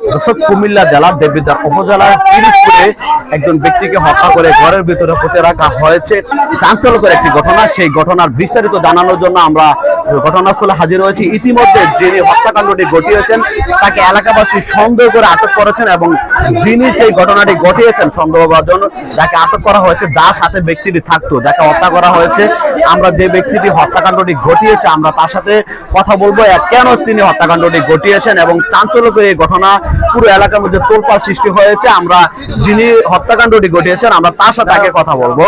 দর্শক কুমিল্লা জেলার দেবিদ্বার উপজেলার একজন ব্যক্তিকে হত্যা করে ঘরের ভিতরে পুঁতে রাখা হয়েছে। চাঞ্চল্যকর একটি ঘটনা, সেই ঘটনার বিস্তারিত জানানোর জন্য আমরা ঘটনাস্থলে হাজির হয়েছি। ইতিমধ্যে যিনি হত্যাকাণ্ডটি ঘটিয়েছেন, তাকে এলাকাবাসী সন্দেহ করে আটক করেছেন এবং যিনি সেই ঘটনাটি ঘটিয়েছেন সন্দেহভাজন যাকে আটক করা হয়েছে। যার সাথে ব্যক্তিটি থাকতো, যাকে হত্যা করা হয়েছে। আমরা যে ব্যক্তিটি হত্যাকাণ্ডটি ঘটিয়েছে, আমরা তার সাথে কথা বলব। কেন তিনি হত্যাকাণ্ডটি ঘটিয়েছেন এবং চাঞ্চল্যকর এই ঘটনা পুরো এলাকার মধ্যে তোলপাড় সৃষ্টি হয়েছে। আমরা যিনি হত্যাকাণ্ডটি ঘটিয়েছেন আমরা তার সাথে আগে কথা বলব।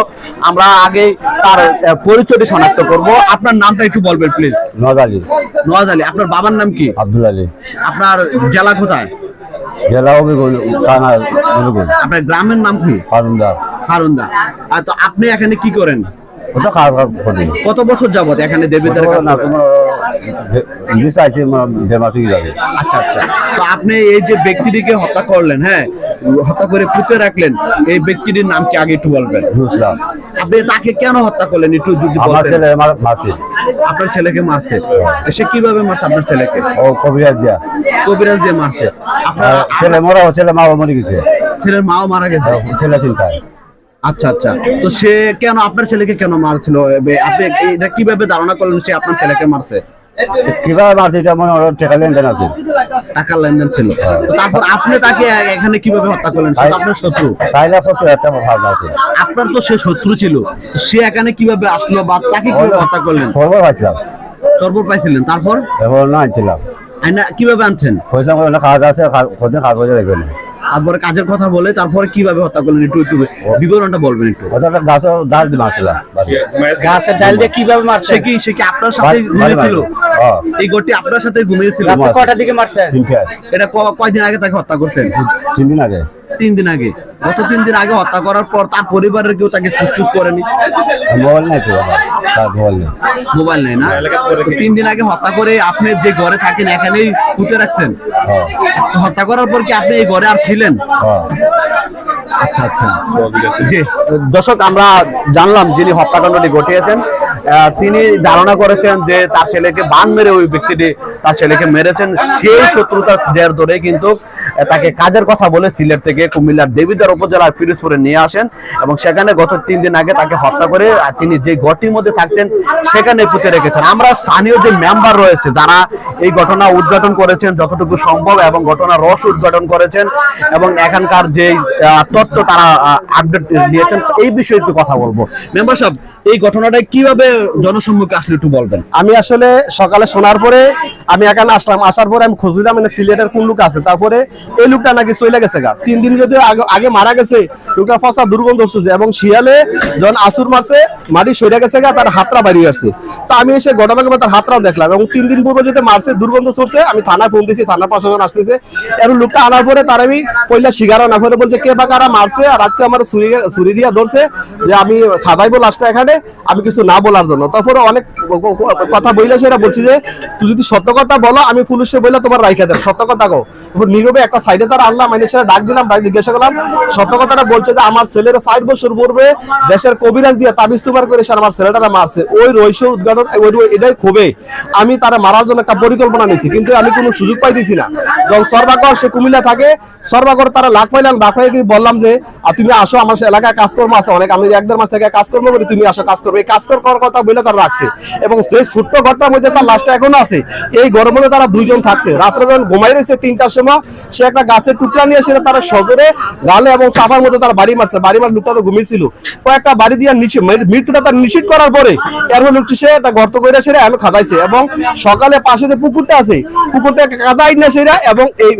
আমরা আগে তার পরিচয়টি শনাক্ত করব। আপনার নামটা একটু বলবেন প্লিজ নওয়াজ আলী। নওয়াজ আলী আপনার বাবার নাম কি? আব্দুল আলী। আপনার জেলা কোথায়? জেলা আপনার গ্রামের নাম কি? হারুন্দা আর তো আপনি এখানে কি করেন? ওটা কত বছর যাবত এখানে দেবীদের না আছে যাবে। আচ্ছা আচ্ছা। তো আপনি এই যে ব্যক্তিটিকে হত্যা করলেন হ্যাঁ হত্যা করে পুঁতে রাখলেন এই ব্যক্তিটির নাম কি আগে একটু বলবেন? বুঝলাম আপনি তাকে কেন হত্যা করলেন একটু যদি আমার ছেলে মারছে। আপনার ছেলেকে মারছে? সে কীভাবে মারছে আপনার ছেলেকে? ও কবিরাজ দিয়া। কবিরাজ দিয়ে মারছে। আপনার ছেলে মরা ছেলে মা মরে গেছে। ছেলের মাও মারা গেছে। ছেলে চিন্তায়। আচ্ছা আচ্ছা। তো সে কেন আপনার ছেলেকে কেন মারছিল? আপনি এটা কীভাবে ধারণা করলেন সে আপনার ছেলেকে মারছে? কীভাবে মারছে এটা মনে হয় টেকা লেনদেন আছে। টাকার লেনদেন ছিল। তারপর আপনি তাকে এখানে কীভাবে হত্যা করলেন? আপনার শত্রু। একটা ভাব আছে। আপনার তো সে শত্রু ছিল। সে এখানে কীভাবে আসলো বা তাকে কীভাবে হত্যা করলেন? সর্ব পাইছিলাম পাইছিলেন। তারপর? না কীভাবে আনছেন? কাজ আছে দেখবেন তারপরে কাজের কথা বলে তারপরে কীভাবে হত্যা করলেন? একটু একটু বিবরণটা বলবেন একটু। ওটা ডাল দিয়ে মারছিলাম গাছের ডাল দিয়ে কীভাবে মারছে? কি সে কি আপনার সাথে ঘুমিয়েছিল? হ্যাঁ। এই গটি আপনার সাথে ঘুমিয়েছিল? কটার দিকে মারছে? এটা ক- কয়দিন আগে তাকে হত্যা করতেন তিন দিন আগে। তিন দিন আগে। গত তিন দিন আগে হত্যা করার পর তার পরিবারের কেউ তাকে ফুসটুস করেনি। মোবাইল নাই তো তার মোবাইল নেই। মোবাইল নেই না? তিন দিন আগে হত্যা করে আপনি যে ঘরে থাকেন এখানেই পুঁতে রাখছেন? হ্যাঁ। হত্যা করার পর কি আপনি এই ঘরে আর ছিলেন? হ্যাঁ। আচ্ছা আচ্ছা। জি। দর্শক আমরা জানলাম যিনি হত্যাকাণ্ডটি ঘটিয়েছেন আহ, তিনি ধারণা করেছেন যে তার ছেলেকে বান মেরে ওই ব্যক্তিটি তার ছেলেকে মেরেছেন। সেই শত্রুতার জের ধরে কিন্তু তাকে কাজের কথা বলে সিলেট থেকে কুমিল্লার দেবিদ্বার উপজেলার পিরোজপুরে নিয়ে আসেন এবং সেখানে গত তিন দিন আগে তাকে হত্যা করে তিনি যে গটির মধ্যে থাকতেন সেখানে পুঁতে রেখেছেন। আমরা স্থানীয় যে মেম্বার রয়েছে, যারা এই ঘটনা উদ্ঘাটন করেছেন, যতটুকু সম্ভব এবং ঘটনা রস উদ্ঘাটন করেছেন এবং এখানকার যে তথ্য তারা আপডেট দিয়েছেন এই বিষয়ে একটু কথা বলব। মেম্বার সাহেব এই ঘটনাটা কীভাবে জনসম্মুখে আসলে একটু বলবেন? আমি আসলে সকালে শোনার পরে আমি এখানে আসলাম। আসার পরে আমি খুঁজলাম মানে সিলেটের কোন লোক আছে। তারপরে এই লোকটা নাকি চলে গেছে গা। তিন দিন যদি আগে মারা গেছে, লোকটা ফসা দুর্গন্ধ উঠছে এবং শিয়ালে যখন আসুর মারছে, মাটি সরে গেছে গা, তার হাতটা বাড়িয়ে আসছে। তা আমি এসে ঘটনাকে তার হাতটাও দেখলাম এবং তিন দিন পূর্বে যদি মারছে, দুর্গন্ধ ছড়ছে, আমি থানায় ফোন দিয়েছি থানা প্রশাসন আসতেছে। এর লোকটা আনার পরে তার আমি কইলা শিকারা না পরে বলছে, কে বা কারা মারছে? আর আজকে আমার ছুরি ছুরি দিয়া ধরছে, যে আমি খাদাইবো লাস্টটা এখানে। আমি কিছু না বলার জন্য। তারপরে অনেক কথা বইলে সেটা বলছি যে, তুই যদি সত্য কথা বলো, আমি পুলিশে বললে তোমার রাইখা দেব। সত্য কথা কো নীরবে একটা সাইডে তার আনলাম আমি সেটা ডাক দিলাম, ডাক জিজ্ঞাসা করলাম, সত্য কথাটা বলছে যে, আমার ছেলের ষাট বছর পূর্বে দেশের কবিরাজ দিয়ে তাবিজ তুমার করে সে আমার ছেলেটারা মারছে। ওই রহস্য উদ্ঘাটন এটাই খুবই আমি তারা মারার জন্য একটা পরিকল্পনা নিয়েছি, কিন্তু আমি কোনো সুযোগ পাইতেছি না। যখন সর্বাকর সে কুমিল্লা থাকে সর্বাকর তারা লাখ পাইলাম লাখ হয়ে বললাম যে তুমি আসো, আমার এলাকায় কাজকর্ম আছে অনেক। আমি এক দেড় মাস থেকে কাজকর্ম করি, তুমি আসো। কাজ করবে। এই কাজ করার কথা বলে তারা রাখছে। এবং যে ছোট্ট ঘটনার মধ্যে তার লাস্টে এখনও আছে, এই গরমের মধ্যে তারা দুইজন থাকছে। রাত্রে যখন ঘুমাই রয়েছে তিনটার সময়, সে একটা গাছের টুকরা নিয়ে এসে তারা সজরে গালে এবং সাফার মধ্যে তার বাড়ি মারছে। বাড়ি মার লোকটা তো ঘুমিয়েছিল। কয়েকটা বাড়ি দিয়ে নিচে মৃত্যুটা তার নিশ্চিত করার পরে এর লোকটি সে একটা গর্ত করে সেরে আমি খাদাইছে এবং সকালে পাশে যে পুকুরটা আছে, পুকুরটা কাদাই না সেরা এবং এই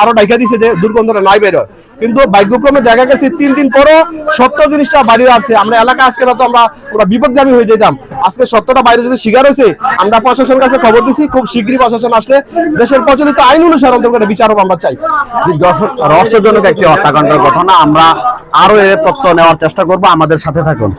আরও ডাইকা দিছে যে দুর্গন্ধটা নাই বের হয়। কিন্তু ভাগ্যক্রমে দেখা গেছে তিন দিন পরও সত্য জিনিসটা বাড়ি আসছে। আমরা এলাকা আজকে তো আমরা আমরা বিপদগামী হয়ে যেতাম। আজকে সত্যটা বাইরে যদি শিকার হয়েছে, আমরা প্রশাসনের কাছে খবর দিছি, খুব শীঘ্রই প্রশাসন আসলে দেশের প্রচলিত আইন অনুসারে অন্তর্গত বিচার হোক আমরা চাই। রহস্যজনক একটি হত্যাকাণ্ডের ঘটনা। আমরা আরও এর তথ্য নেওয়ার চেষ্টা করব। আমাদের সাথে থাকুন।